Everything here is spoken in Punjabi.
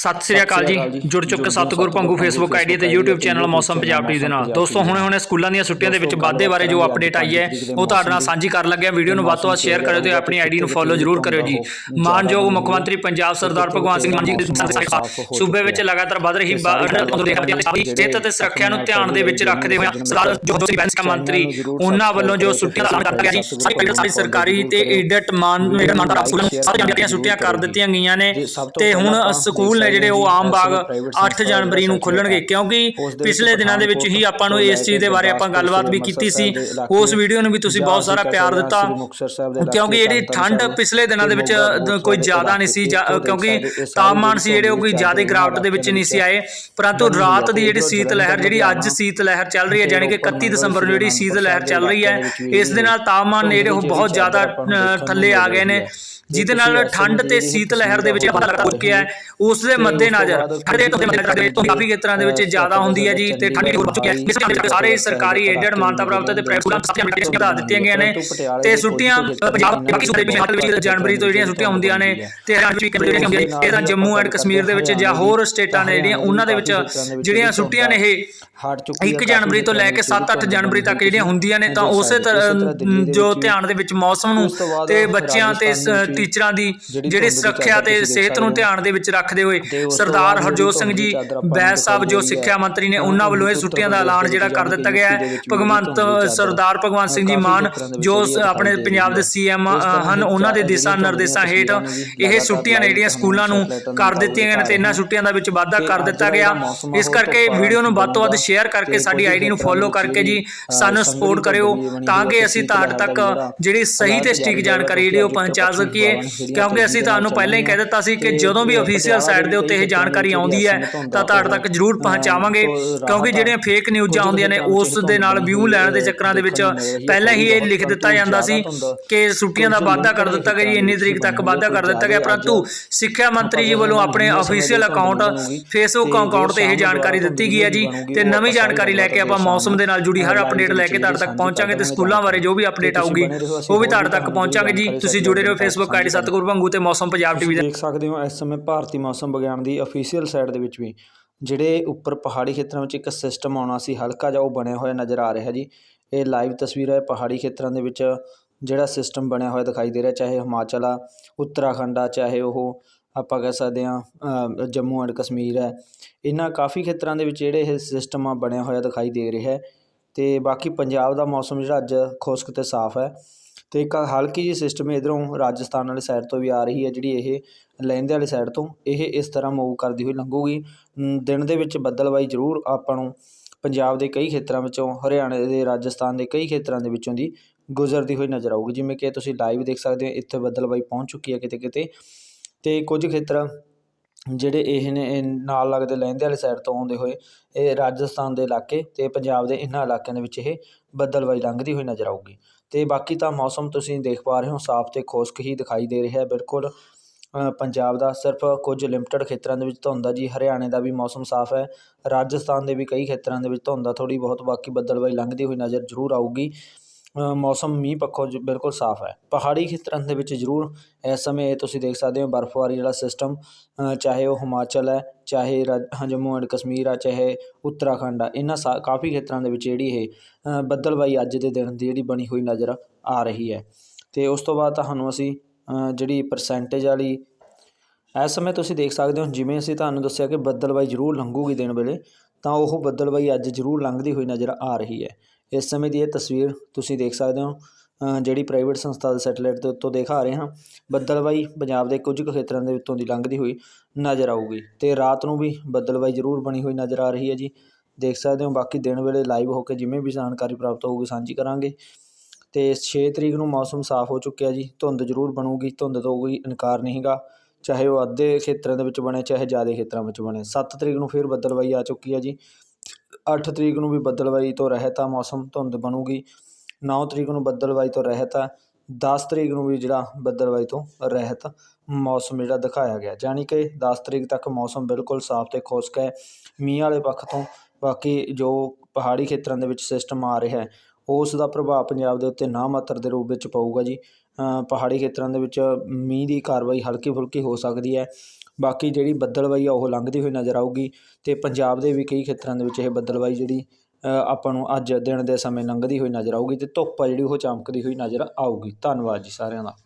ਸਤਿ ਸ੍ਰੀ ਅਕਾਲ ਜੀ। ਜੁੜ ਚੁੱਕੇ ਸਤਿਗੁਰ ਭੰਗੂ ਫੇਸਬੁੱਕ ਆਈਡੀ ਤੇ YouTube channel Mausam Punjab TV ਦੇ ਨਾਲ। ਦੋਸਤੋ ਹੁਣੇ ਹੁਣੇ ਸਕੂਲਾਂ ਦੀਆਂ ਛੁੱਟੀਆਂ ਦੇ ਵਿੱਚ ਵਾਧੇ ਬਾਰੇ ਜੋ ਅਪਡੇਟ ਆਈ ਹੈ ਉਹ ਤੁਹਾਡੇ ਨਾਲ ਸਾਂਝੀ ਕਰਨ ਲੱਗਿਆ ਵੀਡੀਓ ਨੂੰ ਵੱਧ ਤੋਂ ਵੱਧ ਸ਼ੇਅਰ ਕਰਿਓ ਤੇ ਆਪਣੀ ਆਈਡੀ ਨੂੰ ਫੋਲੋ ਜ਼ਰੂਰ ਕਰਿਓ ਜੀ। ਮਾਨਯੋਗ ਮੁੱਖ ਮੰਤਰੀ ਪੰਜਾਬ ਸਰਦਾਰ ਭਗਵੰਤ ਸਿੰਘ ਮਾਨ ਜੀ ਦੇ ਸੂਬੇ ਵਿੱਚ ਲਗਾਤਾਰ ਵੱਧ ਰਹੀ ਸਿਹਤ ਅਤੇ ਸੁਰੱਖਿਆ ਨੂੰ ਧਿਆਨ ਦੇ ਵਿੱਚ ਰੱਖਦੇ ਹੋਏ ਸਰਦਾਰ ਜੋ ਜੋ ਬੈਂਸ ਮੰਤਰੀ ਉਹਨਾਂ ਵੱਲੋਂ ਜੋ ਛੁੱਟੀਆਂ ਦਾ ਐਲਾਨ ਗਿਆ ਜੀ ਸਾਰੀ ਸਰਕਾਰੀ ਤੇ ਏਡਟ ਮਾਨ ਛੁੱਟੀਆਂ ਕਰ ਦਿੱਤੀਆਂ ਗਈਆਂ ਨੇ ਤੇ ਹੁਣ ਸਕੂਲ ਨੇ ਜਿਹੜੇ ਉਹ ਆਮ ਬਾਗ 8 ਜਨਵਰੀ ਨੂੰ ਖੁੱਲਣਗੇ ਕਿਉਂਕਿ ਪਿਛਲੇ ਦਿਨਾਂ ਦੇ ਵਿੱਚ ਹੀ ਆਪਾਂ ਨੂੰ ਇਸ ਚੀਜ਼ ਦੇ ਬਾਰੇ ਆਪਾਂ ਗੱਲਬਾਤ ਵੀ ਕੀਤੀ ਸੀ। ਉਸ ਵੀਡੀਓ ਨੂੰ ਵੀ ਤੁਸੀਂ ਬਹੁਤ ਸਾਰਾ ਪਿਆਰ ਦਿੱਤਾ। ਕਿਉਂਕਿ ਜਿਹੜੀ ਠੰਡ ਪਿਛਲੇ ਦਿਨਾਂ ਦੇ ਵਿੱਚ ਕੋਈ ਜ਼ਿਆਦਾ ਨਹੀਂ ਸੀ ਕਿਉਂਕਿ ਤਾਪਮਾਨ ਸੀ ਜਿਹੜੇ ਉਹ ਕੋਈ ਜ਼ਿਆਦਾ ਗਿਰਾਵਟ ਦੇ ਵਿੱਚ ਨਹੀਂ ਸੀ ਆਏ। ਪਰੰਤੂ ਰਾਤ ਦੀ ਜਿਹੜੀ ਸੀਤ ਲਹਿਰ ਜਿਹੜੀ ਅੱਜ ਸੀਤ ਲਹਿਰ ਚੱਲ ਰਹੀ ਹੈ ਯਾਨੀ ਕਿ 31 ਦਸੰਬਰ ਨੂੰ ਜਿਹੜੀ ਸੀਤ ਲਹਿਰ ਚੱਲ ਰਹੀ ਹੈ ਇਸ ਦੇ ਨਾਲ ਤਾਪਮਾਨ ਜਿਹੜੇ ਉਹ ਬਹੁਤ ਜ਼ਿਆਦਾ ਥੱਲੇ ਆ ਗਏ ਨੇ। ਜਿਹਦੇ ਨਾਲ ਠੰਡ ਤੇ ਸੀਤ ਲਹਿਰ ਦੇ ਵਿੱਚ ਚੁੱਕਿਆ ਹੈ ਉਸ ਦੇ ਮੱਦੇ ਨਜ਼ਰ ਠੰਡੇ ਤੋਂ ਤੋਂ ਕਾਫੀ ਖੇਤਰਾਂ ਦੇ ਵਿੱਚ ਜ਼ਿਆਦਾ ਹੁੰਦੀ ਹੈ ਜੀ ਤੇ ਠੰਡ ਹੋ ਚੁੱਕੀ ਹੈ ਇਸ ਕਰਕੇ ਸਾਰੇ ਸਰਕਾਰੀ ਏਡਡ ਮਾਨਤਾ ਪ੍ਰਾਪਤ ਤੇ ਪ੍ਰਾਈਵੇਟ ਸਕੂਲਾਂ ਛੁੱਟੀਆਂ ਵਧਾ ਦਿੱਤੀਆਂ ਗਈਆਂ ਨੇ ਤੇ ਛੁੱਟੀਆਂ ਪੰਜਾਬ ਬਾਕੀ ਸੂਬੇ ਵਿੱਚ ਜਨਵਰੀ ਤੋਂ ਜਿਹੜੀਆਂ ਛੁੱਟੀਆਂ ਹੁੰਦੀਆਂ ਨੇ ਤੇ ਹਰਿਆਣਾ ਵਿੱਚ ਜਿਹੜੀਆਂ ਹੁੰਦੀਆਂ ਨੇ। ਇਹ ਤਾਂ ਜੰਮੂ ਐਂਡ ਕਸ਼ਮੀਰ ਦੇ ਵਿੱਚ ਜਾਂ ਹੋਰ ਸਟੇਟਾਂ ਨੇ ਜਿਹੜੀਆਂ ਉਹਨਾਂ ਦੇ ਵਿੱਚ ਜਿਹੜੀਆਂ ਛੁੱਟੀਆਂ ਨੇ ਇਹ ਹਟ ਚੁੱਕੀ 1 ਜਨਵਰੀ ਤੋਂ ਲੈ ਕੇ 7-8 ਜਨਵਰੀ ਤੱਕ ਜਿਹੜੀਆਂ ਹੁੰਦੀਆਂ ਨੇ ਤਾਂ ਉਸੇ ਤਰ੍ਹਾਂ ਜੋ ਧਿਆਨ ਦੇ ਵਿੱਚ ਮੌਸਮ ਨੂੰ ਤੇ ਬੱਚਿਆਂ ਤੇ ਟੀਚਰਾਂ ਦੀ ਜਿਹੜੀ ਸੁਰੱਖਿਆ ਤੇ ਸਿਹਤ ਨੂੰ ਧਿਆਨ ਦੇ ਵਿੱਚ ਰੱਖਦੇ ਹੋਏ ਸਰਦਾਰ ਹਰਜੋਤ ਸਿੰਘ ਜੀ ਬੈਸ ਸਾਹਿਬ ਜੋ ਸਿੱਖਿਆ ਮੰਤਰੀ ਨੇ ਉਹਨਾਂ ਵੱਲੋਂ ਇਹ ਛੁੱਟੀਆਂ ਦਾ ਐਲਾਨ ਜਿਹੜਾ ਕਰ ਦਿੱਤਾ ਗਿਆ ਹੈ। ਭਗਵੰਤ ਸਰਦਾਰ ਭਗਵੰਤ ਸਿੰਘ ਜੀ ਮਾਨ ਜੋ ਆਪਣੇ ਪੰਜਾਬ ਦੇ ਸੀਐਮ ਹਨ ਉਹਨਾਂ ਦੇ ਦਿਸ਼ਾ ਨਿਰਦੇਸ਼ਾਂ ਹੇਠ ਇਹ ਛੁੱਟੀਆਂ ਨੇ ਜਿਹੜੀਆਂ ਸਕੂਲਾਂ ਨੂੰ ਕਰ ਦਿੱਤੀਆਂ ਗਈਆਂ ਤੇ ਇਹਨਾਂ ਛੁੱਟੀਆਂ ਦਾ ਵਿੱਚ ਵਾਧਾ ਕਰ ਦਿੱਤਾ ਗਿਆ। ਇਸ ਕਰਕੇ ਵੀਡੀਓ ਨੂੰ ਵੱਧ ਤੋਂ ਵੱਧ ਸ਼ੇਅਰ ਕਰਕੇ ਸਾਡੀ ਆਈਡੀ ਨੂੰ ਫੋਲੋ ਕਰਕੇ ਜੀ ਸਾਨੂੰ ਸਪੋਰਟ ਕਰਿਓ ਤਾਂ ਕਿ ਅਸੀਂ ਤੁਹਾਡੇ ਤੱਕ ਜਿਹੜੀ ਸਹੀ ਤੇ ਸਟਿਕ ਜਾਣਕਾਰੀ ਜਿਹੜੀ ਉਹ ਪਹੁੰਚਾ ਸਕੀਏ ਕਿਉਂਕਿ ਅਸੀਂ ਤੁਹਾਨੂੰ ਪਹਿਲਾਂ ਹੀ ਕਹਿ ਦਿੱਤਾ ਸੀ ਕਿ ਜਦੋਂ ਵੀ ਅਫੀਸ਼ੀਅਲ ਸਾਈਟ ਦੇ ਉੱਤੇ ਇਹ ਜਾਣਕਾਰੀ ਆਉਂਦੀ ਹੈ, ਤਾਂ ਤੁਹਾਡੇ ਤੱਕ ਜ਼ਰੂਰ ਪਹੁੰਚਾਵਾਂਗੇ। ਕਿਉਂਕਿ ਜਿਹੜੀਆਂ ਫੇਕ ਨਿਊਜ਼ਾਂ ਹੁੰਦੀਆਂ ਨੇ, ਉਸ ਦੇ ਨਾਲ ਵਿਊ ਲੈਣ ਦੇ ਚੱਕਰਾਂ ਦੇ ਵਿੱਚ ਪਹਿਲਾਂ ਹੀ ਇਹ ਲਿਖ ਦਿੱਤਾ ਜਾਂਦਾ ਸੀ ਕਿ ਛੁੱਟੀਆਂ ਦਾ ਵਾਅਦਾ ਕਰ ਦਿੱਤਾ ਗਿਆ ਜੀ, ਇੰਨੀ ਤਰੀਕ ਤੱਕ ਵਾਅਦਾ ਕਰ ਦਿੱਤਾ ਗਿਆ। ਪਰੰਤੂ ਸਿੱਖਿਆ ਮੰਤਰੀ ਜੀ ਵੱਲੋਂ ਆਪਣੇ ਅਫੀਸ਼ੀਅਲ ਅਕਾਊਂਟ ਫੇਸਬੁੱਕ ਅਕਾਊਂਟ ਤੇ ਇਹ ਜਾਣਕਾਰੀ ਦਿੱਤੀ ਗਈ ਹੈ ਜੀ ਤੇ ਨਵੀਂ ਜਾਣਕਾਰੀ ਲੈ ਕੇ ਆਪਾਂ ਮੌਸਮ ਦੇ ਨਾਲ ਜੁੜੀ ਹਰ ਅਪਡੇਟ ਲੈ ਕੇ ਤੁਹਾਡੇ ਤੱਕ ਪਹੁੰਚਾਂਗੇ ਤੇ ਸਕੂਲਾਂ ਬਾਰੇ ਜੋ ਵੀ ਅਪਡੇਟ ਆਊਗੀ, ਉਹ ਵੀ ਤੁਹਾਡੇ ਤੱਕ ਪਹੁੰਚਾਂਗੇ ਜੀ। ਤੁਸੀਂ ਜੁੜੇ ਰਹੋ ਫੇਸਬੁੱਕ ਆਈਡੀ ਸਤਗੁਰ ਭੰਗੂ ਤੇ ਮੌਸਮ ਪੰਜਾਬ ਟੀਵੀ ਦੇ ਦੇਖ ਸਕਦੇ ਹੋ ਇਸ ਸਮੇਂ ਭਾਰਤੀ ਮੌਸਮ ਵਿਗਿਆਨ ਦੀ ਅਫੀਸ਼ੀਅਲ ਸਾਈਟ ਦੇ ਵਿੱਚ ਵੀ। ਜਿਹੜੇ ਉੱਪਰ ਪਹਾੜੀ ਖੇਤਰਾਂ ਵਿੱਚ ਇੱਕ ਸਿਸਟਮ ਆਉਣਾ ਸੀ ਹਲਕਾ ਜਿਹਾ ਉਹ ਬਣਿਆ ਹੋਇਆ ਨਜ਼ਰ ਆ ਰਿਹਾ ਜੀ। ਇਹ ਲਾਈਵ ਤਸਵੀਰ ਹੈ ਪਹਾੜੀ ਖੇਤਰਾਂ ਦੇ ਵਿੱਚ ਜਿਹੜਾ ਸਿਸਟਮ ਬਣਿਆ ਹੋਇਆ ਦਿਖਾਈ ਦੇ ਰਿਹਾ ਚਾਹੇ ਹਿਮਾਚਲ ਆ ਉੱਤਰਾਖੰਡ ਆ ਚਾਹੇ ਉਹ ਆਪਾਂ ਕਹਿ ਸਕਦੇ ਹਾਂ ਜੰਮੂ ਐਂਡ ਕਸ਼ਮੀਰ ਹੈ। ਇਹਨਾਂ ਕਾਫੀ ਖੇਤਰਾਂ ਦੇ ਵਿੱਚ ਜਿਹੜੇ ਇਹ ਸਿਸਟਮ ਆ ਬਣਿਆ ਹੋਇਆ ਦਿਖਾਈ ਦੇ ਰਿਹਾ ਹੈ। ਤੇ ਬਾਕੀ ਪੰਜਾਬ ਦਾ ਮੌਸਮ ਜਿਹੜਾ ਅੱਜ ਖੁਸ਼ਕ ਤੇ ਸਾਫ਼ ਹੈ। ਅਤੇ ਇੱਕ ਹਲਕੀ ਜਿਹੀ ਸਿਸਟਮ ਇੱਧਰੋਂ ਰਾਜਸਥਾਨ ਵਾਲੀ ਸਾਈਡ ਤੋਂ ਵੀ ਆ ਰਹੀ ਹੈ ਜਿਹੜੀ ਇਹ ਲਹਿੰਦੇ ਵਾਲੀ ਸਾਈਡ ਤੋਂ, ਇਹ ਇਸ ਤਰ੍ਹਾਂ ਮੂਵ ਕਰਦੀ ਹੋਈ ਲੰਘੂਗੀ। ਦਿਨ ਦੇ ਵਿੱਚ ਬੱਦਲਬਾਈ ਜ਼ਰੂਰ ਆਪਾਂ ਨੂੰ ਪੰਜਾਬ ਦੇ ਕਈ ਖੇਤਰਾਂ ਵਿੱਚੋਂ, ਹਰਿਆਣੇ ਦੇ, ਰਾਜਸਥਾਨ ਦੇ ਕਈ ਖੇਤਰਾਂ ਦੇ ਵਿੱਚੋਂ ਦੀ ਗੁਜ਼ਰਦੀ ਹੋਈ ਨਜ਼ਰ ਆਊਗੀ। ਜਿਵੇਂ ਕਿ ਤੁਸੀਂ ਲਾਈਵ ਦੇਖ ਸਕਦੇ ਹੋ, ਇੱਥੇ ਬੱਦਲਬਾਈ ਪਹੁੰਚ ਚੁੱਕੀ ਹੈ ਕਿਤੇ ਕਿਤੇ। ਅਤੇ ਕੁਝ ਖੇਤਰ ਜਿਹੜੇ ਇਹ ਨੇ ਨਾਲ ਲੱਗਦੇ ਲਹਿੰਦੇ ਵਾਲੀ ਸਾਈਡ ਤੋਂ ਆਉਂਦੇ ਹੋਏ, ਇਹ ਰਾਜਸਥਾਨ ਦੇ ਇਲਾਕੇ ਅਤੇ ਪੰਜਾਬ ਦੇ ਇਹਨਾਂ ਇਲਾਕਿਆਂ ਦੇ ਵਿੱਚ ਇਹ ਬੱਦਲਬਾਈ ਲੰਘਦੀ ਹੋਈ ਨਜ਼ਰ ਆਊਗੀ। ਅਤੇ ਬਾਕੀ ਤਾਂ ਮੌਸਮ ਤੁਸੀਂ ਦੇਖ ਪਾ ਰਹੇ ਹੋ, ਸਾਫ਼ ਅਤੇ ਖੁਸ਼ਕ ਹੀ ਦਿਖਾਈ ਦੇ ਰਿਹਾ ਬਿਲਕੁਲ। ਪੰਜਾਬ ਦਾ ਸਿਰਫ ਕੁਝ ਲਿਮਟਿਡ ਖੇਤਰਾਂ ਦੇ ਵਿੱਚ ਧੁੰਦ ਆ ਜੀ, ਹਰਿਆਣੇ ਦਾ ਵੀ ਮੌਸਮ ਸਾਫ਼ ਹੈ, ਰਾਜਸਥਾਨ ਦੇ ਵੀ ਕਈ ਖੇਤਰਾਂ ਦੇ ਵਿੱਚ ਧੁੰਦ ਆ ਥੋੜੀ ਬਹੁਤ ਬਾਕੀ ਬੱਦਲਬਾਈ ਲੰਘਦੀ ਹੋਈ ਨਜ਼ਰ ਜ਼ਰੂਰ ਆਊਗੀ। ਮੌਸਮ ਮੀਂਹ ਪੱਖੋਂ ਜ- ਬਿਲਕੁਲ ਸਾਫ਼ ਹੈ। ਪਹਾੜੀ ਖੇਤਰਾਂ ਦੇ ਵਿੱਚ ਜ਼ਰੂਰ ਇਸ ਸਮੇਂ ਇਹ ਤੁਸੀਂ ਦੇਖ ਸਕਦੇ ਹੋ ਬਰਫ਼ਬਾਰੀ ਜਿਹੜਾ ਸਿਸਟਮ ਚਾਹੇ ਉਹ ਹਿਮਾਚਲ ਹੈ ਚਾਹੇ ਰਾਜ- ਜੰਮੂ ਐਂਡ ਕਸ਼ਮੀਰ ਆ ਚਾਹੇ ਉੱਤਰਾਖੰਡ ਆ ਇਹਨਾਂ ਸਾ ਕਾਫੀ ਖੇਤਰਾਂ ਦੇ ਵਿੱਚ ਜਿਹੜੀ ਇਹ ਅ, ਬੱਦਲਬਾਈ ਅੱਜ ਦੇ ਦਿਨ ਦੀ ਜਿਹੜੀ ਬਣੀ ਹੋਈ ਨਜ਼ਰ ਆ ਰਹੀ ਹੈ। ਅਤੇ ਉਸ ਤੋਂ ਬਾਅਦ ਤੁਹਾਨੂੰ ਅਸੀਂ ਜਿਹੜੀ ਪਰਸੈਂਟੇਜ ਵਾਲੀ ਇਸ ਸਮੇਂ ਤੁਸੀਂ ਦੇਖ ਸਕਦੇ ਹੋ ਜਿਵੇਂ ਅਸੀਂ ਤੁਹਾਨੂੰ ਦੱਸਿਆ ਕਿ ਬੱਦਲਬਾਈ ਜ਼ਰੂਰ ਲੰਘੂਗੀ ਦਿਨ ਵੇਲੇ ਤਾਂ ਉਹ ਬੱਦਲਬਾਈ ਅੱਜ ਜ਼ਰੂਰ ਲੰਘਦੀ ਹੋਈ ਨਜ਼ਰ ਆ ਰਹੀ ਹੈ। ਇਸ ਸਮੇਂ ਦੀ ਇਹ ਤਸਵੀਰ ਤੁਸੀਂ ਦੇਖ ਸਕਦੇ ਹੋ ਜਿਹੜੀ ਪ੍ਰਾਈਵੇਟ ਸੰਸਥਾ ਦੇ ਸੈਟੇਲਾਈਟ ਦੇ ਉੱਤੋਂ ਦਿਖਾ ਰਹੇ ਹਾਂ ਬੱਦਲਬਾਈ ਪੰਜਾਬ ਦੇ ਕੁਝ ਕੁ ਖੇਤਰਾਂ ਦੇ ਉੱਤੋਂ ਦੀ ਲੰਘਦੀ ਹੋਈ ਨਜ਼ਰ ਆਊਗੀ ਤੇ ਰਾਤ ਨੂੰ ਵੀ ਬੱਦਲਬਾਈ ਜ਼ਰੂਰ ਬਣੀ ਹੋਈ ਨਜ਼ਰ ਆ ਰਹੀ ਹੈ ਜੀ। ਦੇਖ ਸਕਦੇ ਹੋ, ਬਾਕੀ ਦਿਨ ਵੇਲੇ ਲਾਈਵ ਹੋ ਕੇ ਜਿਵੇਂ ਵੀ ਜਾਣਕਾਰੀ ਪ੍ਰਾਪਤ ਹੋਊਗੀ ਸਾਂਝੀ ਕਰਾਂਗੇ। ਤੇ 6 ਤਰੀਕ ਨੂੰ ਮੌਸਮ ਸਾਫ਼ ਹੋ ਚੁੱਕਿਆ ਜੀ, ਧੁੰਦ ਜ਼ਰੂਰ ਬਣੂਗੀ, ਧੁੰਦ ਤੋਂ ਕੋਈ ਇਨਕਾਰ ਨਹੀਂਗਾ ਚਾਹੇ ਉਹ ਅੱਧੇ ਖੇਤਰਾਂ ਦੇ ਵਿੱਚ ਬਣੇ, ਚਾਹੇ ਜ਼ਿਆਦਾ ਖੇਤਰਾਂ ਵਿੱਚ ਬਣੇ। 7 ਤਰੀਕ ਨੂੰ ਫਿਰ ਬੱਦਲਬਾਈ ਆ ਚੁੱਕੀ ਹੈ ਜੀ। ਅੱਠ ਤਰੀਕ ਨੂੰ ਵੀ ਬੱਦਲਬਾਈ ਤੋਂ ਰਹਿਤ ਆ, ਮੌਸਮ ਧੁੰਦ ਬਣੂਗੀ। ਨੌ ਤਰੀਕ ਨੂੰ ਬੱਦਲਬਾਈ ਤੋਂ ਰਹਿਤ ਆ 10 ਤਰੀਕ ਨੂੰ ਵੀ ਜਿਹੜਾ ਬੱਦਲਬਾਈ ਤੋਂ ਰਹਿਤ ਮੌਸਮ ਜਿਹੜਾ ਦਿਖਾਇਆ ਗਿਆ। ਯਾਨੀ ਕਿ 10 ਤਰੀਕ ਤੱਕ ਮੌਸਮ ਬਿਲਕੁਲ ਸਾਫ਼ ਤੇ ਖੁਸ਼ਕ ਹੈ। ਮੀਂਹ ਵਾਲੇ ਪੱਖ ਤੋਂ ਬਾਕੀ ਜੋ ਪਹਾੜੀ ਖੇਤਰਾਂ ਦੇ ਵਿੱਚ ਸਿਸਟਮ ਆ ਰਿਹਾ ਹੈ, ਉਸ ਦਾ ਪ੍ਰਭਾਵ ਪੰਜਾਬ ਦੇ ਉੱਤੇ ਨਾ ਮਾਤਰ ਦੇ ਰੂਪ ਵਿੱਚ ਪਊਗਾ ਜੀ। ਪਹਾੜੀ ਖੇਤਰਾਂ ਦੇ ਵਿੱਚ ਮੀਂਹ ਦੀ ਕਾਰਵਾਈ ਹਲਕੀ ਫੁਲਕੀ ਹੋ ਸਕਦੀ ਹੈ। ਬਾਕੀ ਜਿਹੜੀ ਬੱਦਲਵਾਈ ਆ ਉਹ ਲੰਘਦੀ ਹੋਈ ਨਜ਼ਰ ਆਊਗੀ ਅਤੇ ਪੰਜਾਬ ਦੇ ਵੀ ਕਈ ਖੇਤਰਾਂ ਦੇ ਵਿੱਚ ਇਹ ਬੱਦਲਵਾਈ ਜਿਹੜੀ ਆਪਾਂ ਨੂੰ ਅੱਜ ਦਿਨ ਦੇ ਸਮੇਂ ਲੰਘਦੀ ਹੋਈ ਨਜ਼ਰ ਆਊਗੀ ਅਤੇ ਧੁੱਪ ਆ ਜਿਹੜੀ ਉਹ ਚਮਕਦੀ ਹੋਈ ਨਜ਼ਰ ਆਊਗੀ। ਧੰਨਵਾਦ ਜੀ ਸਾਰਿਆਂ ਦਾ।